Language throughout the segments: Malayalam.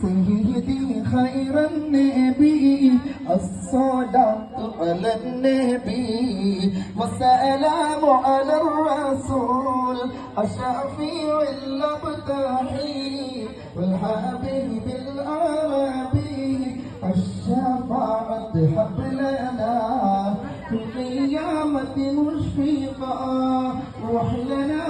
سيدي خير النبي الصلاة على النبي والسلام على الرسول الشفيع الأبتحي والحبيب العربي الشفاعة حبلنا في القيامة مشفقا روح لنا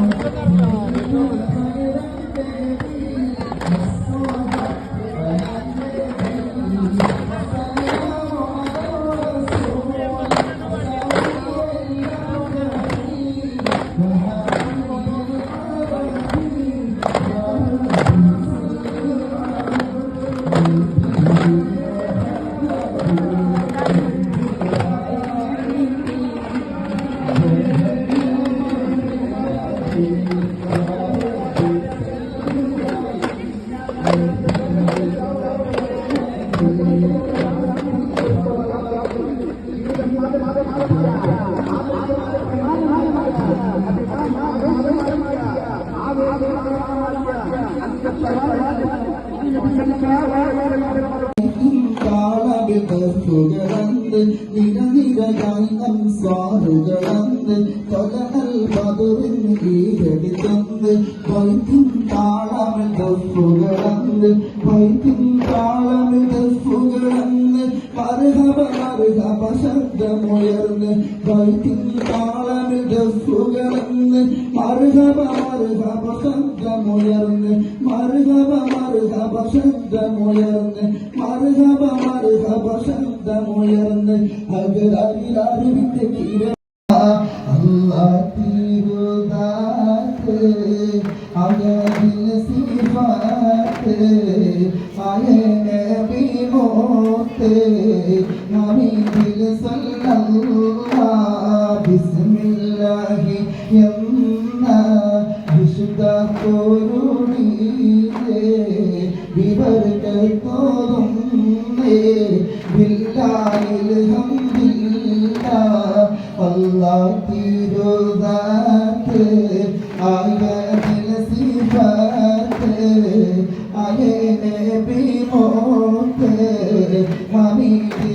どうだ? കാളവിതർക്കുകളന്ന് നിരനിരയായി അംസാറുകളന്ന് തൊലനൽ ഈരടി ഈരടിത്തന്ന് വൈദ്യം താളവിതർക്കുകളന്ന് വൈദ്യം താളവിതർക്കുകളന്ന് മറുഹബ മറുഹബ ശബ്ദമുയർന്ന് വൈദ്യം താളവിതർക്കുകളന്ന് മറുഹബ മറുഹബ ശബ്ദമുയർന്ന് മറുഹബ മറുഹബ ശബ്ദമുയർന്ന് മറുഹബ മറുഹബ ശബ്ദമുയർന്ന് അകലറിവിന്റെ കിര അല്ലാഹ് തിരുദാത്ത് അകലിൽ അയനബി മോത്ത് ഹബീബിൽ സല്ലല്ലാഹ് ബിസ്മില്ലാഹി എന്ന വിശുദ്ധ കോരുണീലേ വിവർക്കത്തോറുന്നേ ബില്ലാഹിൽ ഹംദില്ലാ അല്ലാഹ് തിരുദാത്ത് ആയതിൽ സിഫാത്ത് അയനബി മോത്ത്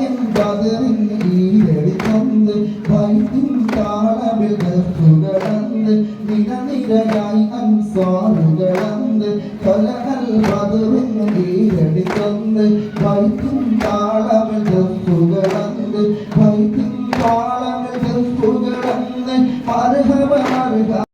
എൻ ബദറിൻ ഈരടിത്തന്ന് വൈദ്യം താളമിൽ ദർത്തുകളന്ന് നിരനിരയായി അൻസാറുകളന്ന് പല അൽ ബദറിൻ ഈരടിത്തന്ന് വൈദ്യം താളമിൽ ദർത്തുകളന്ന് വൈദ്യം താളമിൽ ദർത്തുകളന്ന് മർഹബ മർഹ